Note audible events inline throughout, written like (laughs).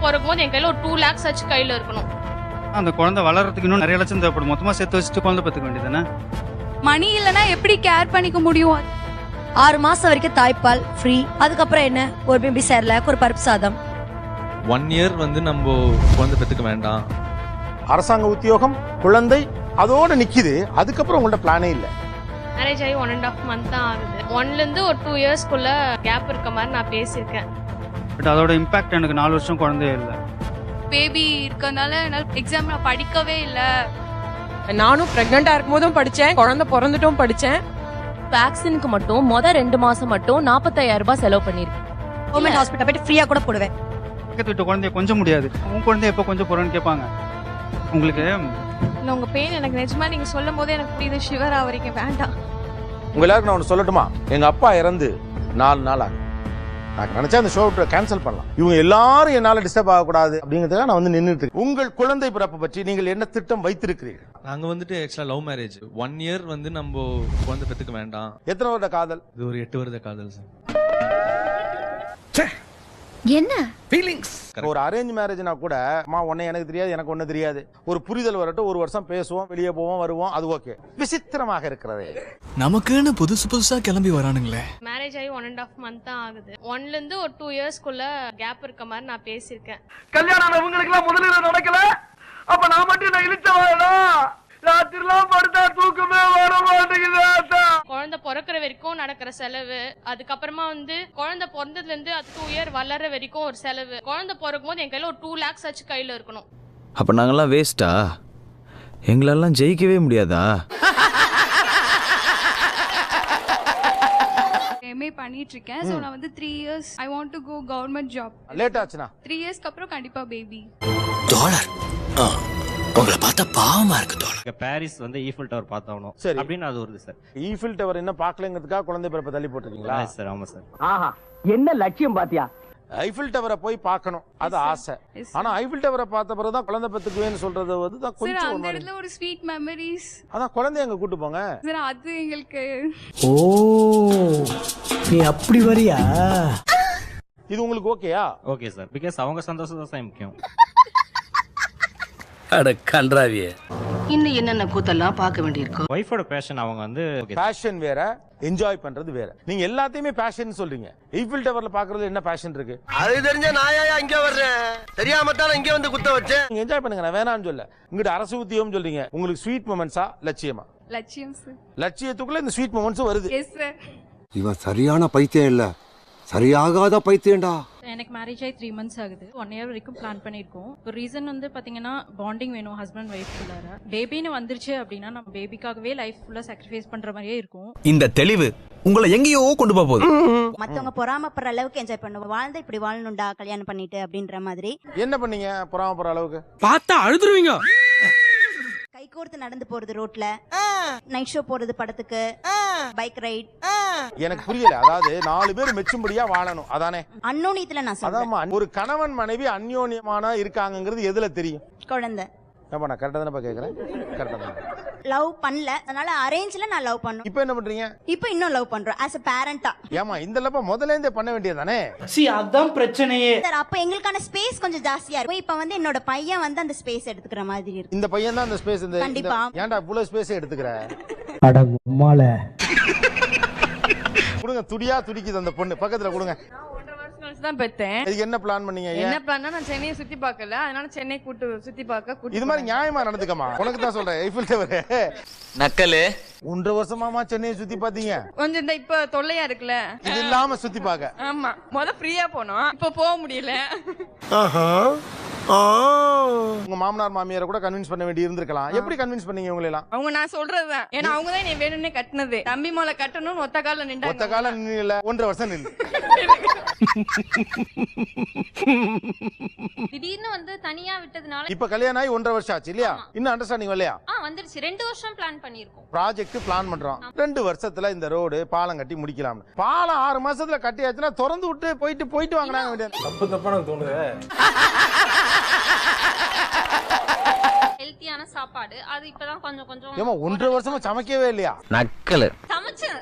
குழந்தை பிறக்கும் போது என் கையில ஒரு டூ லேக்ஸ் ஆச்சு கையில இருக்கணும். அந்த குழந்தை வளர்றதுக்கு இன்னும் நிறைய லட்சம் தேவைப்படும். மொத்தமா சேர்த்து வச்சுட்டு குழந்தை பெற்றுக்க வேண்டியதானே மணி இல்லனா எப்படி கேர் பண்ணிக்க முடியும்? ஆறு மாசம் வரைக்கும் தாய்ப்பால் ஃப்ரீ அதுக்கப்புறம் என்ன? ஒரு பேபி சேரலாக் ஒரு பருப்பு சாதம். ஒன் இயர் வந்து நம்ம குழந்தை பெற்றுக்க வேண்டாம். அரசாங்க உத்தியோகம் குழந்தை அதோட நிக்குது. அதுக்கப்புறம் உங்கள்ட்ட பிளானே இல்ல. மேரேஜ் ஆகி ஒன் அண்ட் ஆஃப் மந்த் தான் ஆகுது. ஒன்ல இருந்து ஒரு டூ இயர்ஸ்க்குள்ள கேப் இருக்க மாதிரி நான் பேசியிருக்கேன். பட் அதோட இம்பாக்ட் எனக்கு நாலு வருஷம் குழந்தையே இல்லை. பேபி இருக்கறனால என்னால எக்ஸாம் நான் படிக்கவே இல்ல. நானும் பிரெக்னெண்டா இருக்கும் போதும் படிச்சேன் குழந்தை பிறந்துட்டும் படிச்சேன். வேக்சினுக்கு மட்டும் மொத ரெண்டு மாசம் மட்டும் நாற்பத்தாயிரம் ரூபாய் செலவு பண்ணிருக்கேன் கவர்மெண்ட் ஹாஸ்பிட்டல் போயிட்டு ஃப்ரீயா கூட போடுவேன். பக்கத்து வீட்டு குழந்தைய கொஞ்சம் முடியாது. உன் குழந்தைய எப்போ கொஞ்சம் போறேன்னு கேட்பாங்க உங்களுக்கு? இல்ல உங்க பெயின் எனக்கு நிஜமா நீங்க சொல்லும் போதே எனக்கு புரியுது ஷிவர் ஆவறீங்க வேண்டாம். உங்க எல்லாருக்கும் நான் ஒன்று சொல்லட்டுமா? எங்க அப்பா இறந்து நாலு நாள் ஆகுது. நான் நினைச்சா அந்த ஷோ கேன்சல் பண்ணலாம். இவங்க எல்லாரும் என்னால டிஸ்டர்ப் ஆகக்கூடாது அப்படிங்கிறதுக்காக நான் வந்து நின்றுட்டு இருக்கேன். உங்கள் குழந்தை பிறப்பு பற்றி நீங்கள் என்ன திட்டம் வைத்திருக்கிறீர்கள்? நாங்க வந்துட்டு ஆக்சுவலா லவ் மேரேஜ் ஒன் இயர் வந்து நம்ம குழந்தை பெற்றுக்க வேண்டாம். எத்தனை வருட காதல்? இது ஒரு எட்டு வருட காதல் சார் என்ன? இப்போ ஒரு அரேஞ்ச் மேரேஜ்னா கூட அம்மா உன்னை எனக்கு தெரியாது எனக்கு ஒண்ணு தெரியாது. ஒரு புரிதல் வரட்டும் ஒரு வருஷம் பேசுவோம் வெளியே போவோம் வருவோம் அது ஓகே விசித்திரமாக இருக்கிறது. நமக்குன்னு புதுசு புதுசா கிளம்பி வரானுங்களே. மேரேஜ் ஆகி ஒன் அண்ட் ஆஃப் மந்த் தான் ஆகுது. ஒன்ல இருந்து ஒரு டூ இயர்ஸ்க்குள்ள கேப் இருக்க மாதிரி நான் பேசியிருக்கேன். கல்யாணம் உங்களுக்கு எல்லாம் முதலில் நடக்கல. அப்ப நான் மட்டும் நான் வேணும் ராத்திரிலாம் படுத்தா தூக்கமே வர மாட்டேங்குது குழந்தை பிறக்கிற வரைக்கும் நடக்கிற செலவு அதுக்கப்புறமா வந்து குழந்தை பிறந்ததுல இருந்து அது டூ இயர் வளர்ற வரைக்கும் ஒரு செலவு. குழந்தை பிறக்கும் போது என் கையில ஒரு டூ லேக்ஸ் ஆச்சு கையில இருக்கணும். அப்ப நாங்கெல்லாம் வேஸ்டா எங்களெல்லாம் ஜெயிக்கவே முடியாதா? பண்ணிட்டு இருக்கேன் சோ நான் வந்து three years I want to go government job late ஆச்சுனா த்ரீ இயர்ஸ்க்கு அப்புறம் கண்டிப்பா பேபி டாலர் உங்களை பார்த்தா பாவமா இருக்கு டாலர் பாரிஸ் வந்து ஈஃபில் டவர் பார்த்தாகணும். சரி. அப்படின்னு அது வருது சார் ஈஃபில் டவர் என்ன பார்க்கலங்கிறதுக்காக குழந்தை பிறப்பை தள்ளி போட்டிருக்கீங்களா? சார் ஆமா சார் ஆஹா என்ன லட்சியம் பாத்தியா? ஐஃபில் டவரை போய் பார்க்கணும். அது ஆசை. ஆனா ஐஃபில் டவரை பார்த்த பிறகு தான் குழந்தை பெத்துக்குவேன்னு சொல்றது வந்து தான் கொஞ்சம் ஒரு அந்த மாதிரி. இடத்துல ஒரு ஸ்வீட் மெமரிஸ் அதான் குழந்தைய அங்க கூட்டு போங்க. சார் அது எங்களுக்கு ஓ நீ அப்படி வரியா? இது உங்களுக்கு ஓகேயா? ஓகே சார் பிகாஸ் அவங்க சந்தோஷம் தான் முக்கியம். அட கன்றாவியே. இன்னும் என்னென்ன கூத்தெல்லாம் பார்க்க வேண்டியிருக்கும் ஒய்ஃபோட பேஷன் அவங்க வந்து. பேஷன் வேற என்ஜாய் பண்றது வேற. நீங்க எல்லாத்தையுமே பேஷன் சொல்றீங்க. ஈஃபில் டவர்ல பாக்குறது என்ன பேஷன் இருக்கு? அது தெரிஞ்ச நாயா இங்க வர்றேன்? தெரியாம தான் இங்க வந்து குத்த வச்சேன். நீங்க என்ஜாய் பண்ணுங்க நான் வேணாம்னு சொல்ல. இங்கிட்ட அரசு உத்தியோகம் சொல்றீங்க. உங்களுக்கு ஸ்வீட் மொமெண்ட்ஸா லட்சியமா? லட்சியம் சார் லட்சியத்துக்குள்ள இந்த ஸ்வீட் மொமெண்ட்ஸ் வருது. எஸ் சார் இவன் சரியான பைத்தியம் இல்ல. சரியாகாத பைத்தியம்டா. எனக்கு மேரேஜ் ஆகி த்ரீ மந்த்ஸ் ஆகுது. ஒன் இயர் வரைக்கும் பிளான் பண்ணியிருக்கோம். இப்போ ரீசன் வந்து பார்த்தீங்கன்னா பாண்டிங் வேணும் ஹஸ்பண்ட் ஒய்ஃப் குள்ளார பேபின்னு வந்துருச்சு அப்படின்னா நம்ம பேபிக்காகவே லைஃப் ஃபுல்லாக சாக்ரிஃபைஸ் பண்ணுற மாதிரியே இருக்கும். இந்த தெளிவு உங்களை எங்கேயோ கொண்டு போக போகுது. மத்தவங்க பொறாமப்படுற அளவுக்கு என்ஜாய் பண்ணுவோம். வாழ்ந்தா இப்படி வாழணும்டா கல்யாணம் பண்ணிட்டு அப்படின்ற மாதிரி. என்ன பண்ணீங்க பொறாமப்படுற அளவுக்கு? பார்த்தா அழுதுருவீங்க. கோர்த்து நடந்து போறது ரோட்ல. நைட் ஷோ போறது படத்துக்கு. பைக் ரைட் எனக்கு புரியல. அதாவது நாலு பேர் மெச்சும்படியா வாழணும். அதானே? அன்னோனியத்துல நான் சொல்றேன். ஒரு கணவன் மனைவி அந்யோன்யமான இருக்காங்கங்கிறது எதுல தெரியும்? குழந்தை. ஏப்பா நான் கரெக்டா தானே கேக்குறேன்? கரெக்டா தான். லவ் பண்ணல. அதனால அரேஞ்ச்ல நான் லவ் பண்ணோம். இப்போ என்ன பண்றீங்க? இப்போ இன்னும் லவ் பண்றோம். ஆஸ் அ பேரண்டா ஏமா இந்த லப்ப முதல்ல இருந்தே பண்ண வேண்டியதானே சி அதான் பிரச்சனையே. சார் அப்ப எங்களுக்கான ஸ்பேஸ் கொஞ்சம் ஜாஸ்தியா இருக்கும். இப்ப வந்து என்னோட பையன் வந்து அந்த ஸ்பேஸ் எடுத்துக்கிற மாதிரி இருக்கு. இந்த பையன் தான் அந்த ஸ்பேஸ் இந்த கண்டிப்பா. ஏன்டா இவ்வளவு ஸ்பேஸ் எடுத்துக்கிற? அட உம்மால. கொடுங்க துடியா துடிக்குது அந்த பொண்ணு. பக்கத்துல கொடுங்க. கழிச்சு தான் பெத்தேன். இதுக்கு என்ன பிளான் பண்ணீங்க என்ன பிளான்னா நான் சென்னையை சுத்தி பார்க்கல. அதனால சென்னை கூட்டு சுத்தி பார்க்க கூட்டு இது மாதிரி நியாயமா நடந்துக்கமா? உனக்கு தான் சொல்றேன் ஐஃபில் டவர் நக்கலு. ஒன்றரை வருஷமாமா சென்னையை சுத்தி பாத்தீங்க கொஞ்சம் இந்த இப்ப தொல்லையா இருக்குல்ல? இது இல்லாம சுத்தி பார்க்க. ஆமா. முத ஃப்ரீயா போனோம். இப்ப போக முடியல. உங்க மாமனார் மாமியாரை கூட கன்வின்ஸ் பண்ண வேண்டி இருந்திருக்கலாம். எப்படி கன்வின்ஸ் பண்ணீங்க இவங்களை எல்லாம் அவங்க நான் சொல்றதுதான். ஏன்னா அவங்க தான் என்னை வேணும்னே கட்டினது. தம்பி மேல கட்டணும்னு ஒத்த கால ஒத்த நின்றாங்க காலம் நின்னுல. ஒன்றரை வருஷம் நின்று (laughs) திடீர்னு வந்து தனியா விட்டதுனால இப்ப கல்யாணம் ஆகி ஒன்றரை வருஷம் ஆச்சு இல்லையா? இன்னும் அண்டர்ஸ்டாண்டிங் ஆ வந்துருச்சு. ரெண்டு வருஷம் பிளான் பண்ணியிருக்கோம். ப்ராஜெக்ட் பிளான் பண்றோம். ரெண்டு வருஷத்துல இந்த ரோடு பாலம் கட்டி முடிக்கலாம் பாலம் ஆறு மாசத்துல கட்டியாச்சுன்னா திறந்து விட்டு போயிட்டு போயிட்டு வாங்கினாங்க தப்பு தப்பா எனக்கு தோணுது. (laughs) ஹெல்த்தியான சாப்பாடு. அது இப்பதான் கொஞ்சம் கொஞ்சம் ஏமா ஒன்றரை வருஷமா சமைக்கவே இல்லையா? நக்கலு. சமைச்சேன்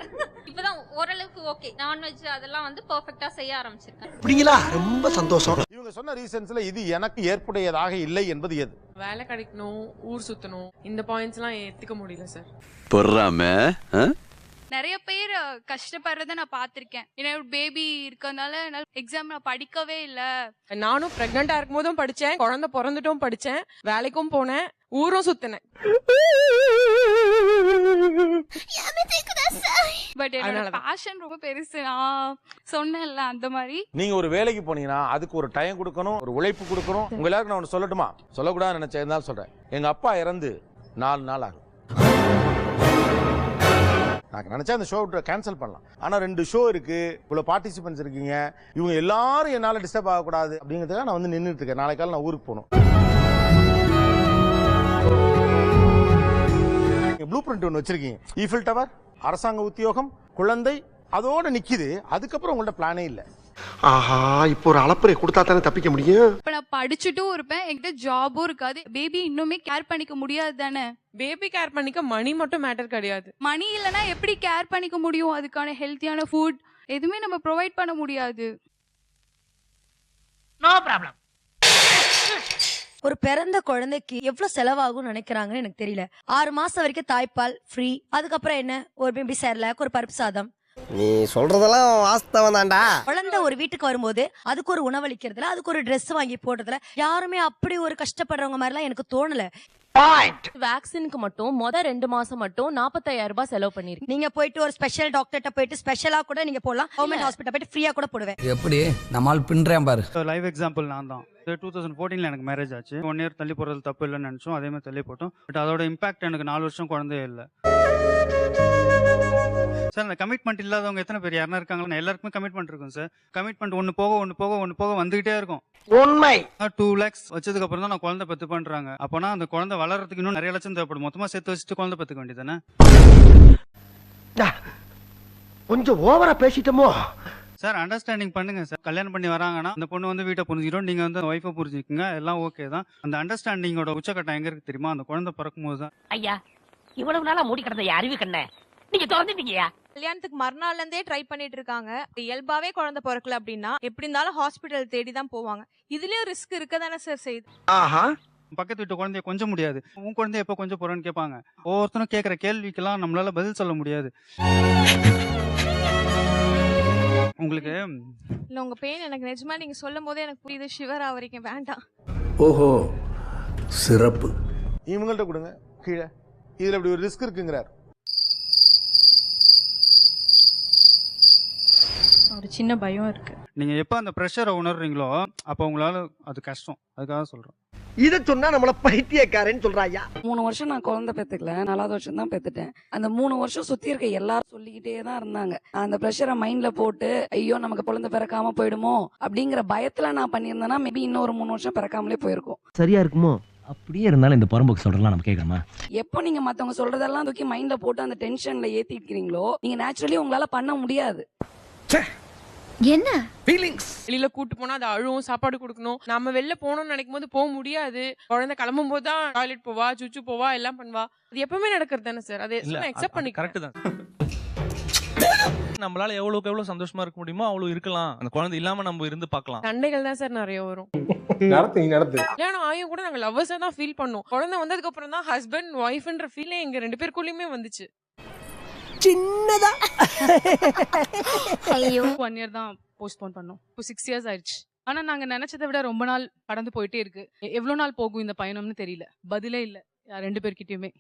இப்பதான் ஓரளவுக்கு ஓகே நான்வெஜ் அதெல்லாம் வந்து பெர்ஃபெக்ட்டா செய்ய ஆரம்பிச்சிருக்கேன். அப்படிங்களா? ரொம்ப சந்தோஷம். இவங்க சொன்ன ரீசன்ஸ்ல இது எனக்கு ஏற்புடையதாக இல்லை என்பது எது? வேலை கிடைக்கணும் ஊர் சுத்தணும். இந்த பாயிண்ட்ஸ் எல்லாம் ஏத்துக்க முடியல சார் பொறாம நிறைய பேர் கஷ்டப்படுறத நான் பார்த்திருக்கேன். ஏன்னா பேபி இருக்கறனால என்னால எக்ஸாம் நான் படிக்கவே இல்ல. நானும் பிரெக்னண்டா இருக்கும் போதும் படிச்சேன் குழந்தை பிறந்துட்டும் படிச்சேன் வேலைக்கும் போனேன் ஊரும் சுத்தினேன். பட் என்னோட. பேஷன் ரொம்ப பெருசு. நான் சொன்னேன்ல அந்த மாதிரி. நீங்க ஒரு வேலைக்கு போனீங்கன்னா அதுக்கு ஒரு டைம் கொடுக்கணும் ஒரு உழைப்பு கொடுக்கணும். உங்க எல்லாருக்கும் நான் ஒன்று சொல்லட்டுமா? சொல்லக்கூடாது நினைச்சேன் இருந்தாலும் சொல்றேன். எங்க அப்பா இறந்து நாலு நாள் ஆகும் நான் நினச்சா அந்த ஷோ கேன்சல் பண்ணலாம். ஆனால் ரெண்டு ஷோ இருக்குது இவ்வளோ பார்ட்டிசிபென்ட்ஸ் இருக்கீங்க. இவங்க எல்லாரும் என்னால் டிஸ்டர்ப் ஆகக்கூடாது அப்படிங்கிறதுக்காக நான் வந்து நின்றுட்டு இருக்கேன் நாளை காலம் நான் ஊருக்கு போகணும். ப்ளூ பிரிண்ட் ஒன்று வச்சிருக்கீங்க. ஈஃபில் டவர் அரசாங்க உத்தியோகம் குழந்தை அதோட நிற்கிது அதுக்கப்புறம் உங்கள்ட்ட பிளானே இல்லை. ஆஹா இப்போ ஒரு அளப்பறை கொடுத்தா தானே தப்பிக்க முடியும்? இப்ப நான் படிச்சுட்டும் இருப்பேன் என்கிட்ட ஜாபும் இருக்காது. பேபி இன்னுமே கேர் பண்ணிக்க முடியாது தானே? பேபி கேர் பண்ணிக்க மணி மட்டும் மேட்டர் கிடையாது. மணி இல்லனா எப்படி கேர் பண்ணிக்க முடியும்? அதுக்கான ஹெல்த்தியான ஃபுட் எதுவுமே நம்ம ப்ரொவைட் பண்ண முடியாது. நோ ப்ராப்ளம் ஒரு பிறந்த குழந்தைக்கு எவ்வளவு செலவாகும் நினைக்கிறாங்கன்னு எனக்கு தெரியல. ஆறு மாசம் வரைக்கும் தாய்ப்பால் ஃப்ரீ அதுக்கப்புறம் என்ன? ஒரு பேபி சேரலாக் ஒரு பருப்பு சாதம். நீ சொல்றதெல்லாம் வாஸ்தவம் தான்டா. குழந்தை ஒரு வீட்டுக்கு வரும்போது அதுக்கு ஒரு உணவளிக்கிறதுல அதுக்கு ஒரு Dress வாங்கி போடுறதுல யாருமே அப்படி ஒரு கஷ்டப்படுறவங்க மாதிரிலாம் எனக்கு தோணல. வேக்சினுக்கு மட்டும் மொத ரெண்டு மாசம் மட்டும் நாற்பத்தாயிரம் ரூபாய் செலவு பண்ணிருக்கேன் நீங்க போயிட்டு ஒரு ஸ்பெஷல் டாக்டர்கிட்ட போயிட்டு ஸ்பெஷலா கூட நீங்க போடலாம். கவர்மெண்ட் ஹாஸ்பிட்டல் போயிட்டு ஃப்ரீயா கூட போடுவேன். எப்படி? நம்மால் பின்றேன் பாரு. லைவ் எக்ஸாம்பிள் நான் தான். டூ தௌசண்ட் ஃபோர்டீனில் எனக்கு மேரேஜ் ஆச்சு. ஒன் இயர் தள்ளி போகிறது தப்பு இல்லைன்னு நினச்சோம். அதே மாதிரி தள்ளி போட்டோம். பட் அதோட இம்பாக்ட் எனக்கு நாலு வருஷம் குழந்தையே இல்லை. சார் அந்த கமிட்மெண்ட் இல்லாதவங்க எத்தனை பேர்? யாருனா இருக்காங்களா? எல்லாருக்குமே கமிட்மெண்ட் இருக்கும் சார். கமிட்மெண்ட் ஒன்று போக ஒன்று போக ஒன்று போக வந்துகிட்டே இருக்கும். உண்மை. டூ லேக்ஸ் வச்சதுக்கு அப்புறம் தான் நான் குழந்தை பெத்து பண்றாங்க அப்போனா அந்த குழந்தை வளர்றதுக்கு இன்னும் நிறைய லட்சம் தேவைப்படும். மொத்தமா சேர்த்து வச்சுட்டு குழந்தை பெத்துக்க வேண்டியதானே கொஞ்சம் ஓவரா பேசிட்டோமோ? சார் அண்டர்ஸ்டாண்டிங் பண்ணுங்க சார். கல்யாணம் பண்ணி வராங்கன்னா அந்த பொண்ணு வந்து வீட்டை புரிஞ்சுக்கிறோம் நீங்க வந்து ஒய்ஃபை புரிஞ்சுக்கோங்க. எல்லாம் ஓகே தான். அந்த அண்டர்ஸ்டாண்டிங்கோட உச்சக்கட்டம் எங்க இருக்கு தெரியுமா? அந்த குழந்தை பிறக்கும் போது தான் ஐயா இவ்வளவு நாளா மூடி கிடந்த அறிவு கண்ண நீங்க திறந்துட்டீங்கயா கல்யாணத்துக்கு மறுநாள்ல இருந்தே ட்ரை பண்ணிட்டு இருக்காங்க இயல்பாவே குழந்தை பிறக்கல அப்படின்னா எப்படி இருந்தாலும் ஹாஸ்பிட்டல் தேடி தான் போவாங்க. இதுலயும் ரிஸ்க் இருக்க தானே சார் செய்யுது? ஆஹா. பக்கத்து வீட்டு குழந்தைய கொஞ்சம் முடியாது. உன் குழந்தைய எப்போ கொஞ்சம் போறேன்னு கேட்பாங்க. ஒவ்வொருத்தரும் கேட்குற கேள்விக்கெல்லாம் நம்மளால பதில் சொல்ல முடியாது. உங்களுக்கு இல்ல உங்க பெயின் எனக்கு நிஜமா நீங்க சொல்லும் போதே எனக்கு புரியுது. ஷிவர் ஆவறீங்க வேண்டாம். ஓஹோ. சிறப்பு. இவங்கள்ட்ட கொடுங்க. கீழே. இதுல இப்படி ஒரு ரிஸ்க் இருக்குங்கிறார். ஒரு சின்ன பயம் இருக்கு. நீங்க எப்போ அந்த ப்ரெஷரை உணர்றீங்களோ அப்போ உங்களால அது கஷ்டம். அதுக்காக சொல்றேன் இத சொன்னா நம்மள பைத்தியக்காரன்னு சொல்றாயா மூணு வருஷம் நான் குழந்தை பெத்துக்கல நாலாவது வருஷம் தான் பெத்துட்டேன். அந்த மூணு வருஷம் சுத்தி இருக்க எல்லாரும் சொல்லிக்கிட்டே தான் இருந்தாங்க. அந்த ப்ரெஷரை மைண்ட்ல போட்டு ஐயோ நமக்கு குழந்தை பிறக்காம போயிடுமோ அப்படிங்கிற பயத்துல நான் பண்ணியிருந்தேன்னா மேபி இன்னொரு மூணு வருஷம் பிறக்காமலே போயிருக்கும். சரியா இருக்குமோ? அப்படியே இருந்தாலும் இந்த புறம்போக்கு சொல்றலாம் நம்ம கேட்கணுமா? எப்போ நீங்க மத்தவங்க சொல்றதெல்லாம் தூக்கி மைண்ட்ல போட்டு அந்த டென்ஷன்ல ஏத்திக்கிறீங்களோ நீங்க நேச்சுரலி உங்களால பண்ண முடியாது. என்ன? ஃபீலிங்ஸ் வெளியில கூட்டு போனா அது அழுவும் சாப்பாடு கொடுக்கணும். நம்ம வெளில போகணும்னு நினைக்கும் போது போக முடியாது. குழந்தை கிளம்பும் போது தான் டாய்லெட் போவா சுச்சு போவா எல்லாம் பண்ணுவா. அது எப்பவுமே நடக்கிறது தானே சார்? அதை இல்ல அக்செப்ட் பண்ணி கரெக்ட் தான். நம்மளால எவ்வளவுக்கு எவ்வளவு சந்தோஷமா இருக்க முடியுமோ அவ்வளவு இருக்கலாம். அந்த குழந்தை இல்லாம நம்ம இருந்து பார்க்கலாம். சண்டைகள் தான் சார் நிறைய வரும். நடத்து நடத்து. கல்யாணம் ஆயும் கூட நாங்க லவ்வர்ஸா தான் ஃபீல் பண்ணோம். குழந்தை வந்ததுக்கு அப்புறம் தான் ஹஸ்பண்ட் ஒய்ஃப்ன்ற ஃபீலே எங்க ரெண்டு பேருக்குள்ளயுமே வந்துச்சு. சின்னதா. ஐயோ. ஒன் இயர் தான் போஸ்ட்போன் பண்ணோம். இப்போ சிக்ஸ் இயர்ஸ் ஆயிடுச்சு. ஆனா நாங்க நினைச்சதை விட ரொம்ப நாள் கடந்து போயிட்டே இருக்கு. எவ்வளவு நாள் போகும் இந்த பயணம்னு தெரியல. பதிலே இல்ல. யார் ரெண்டு பேர்கிட்டயுமே.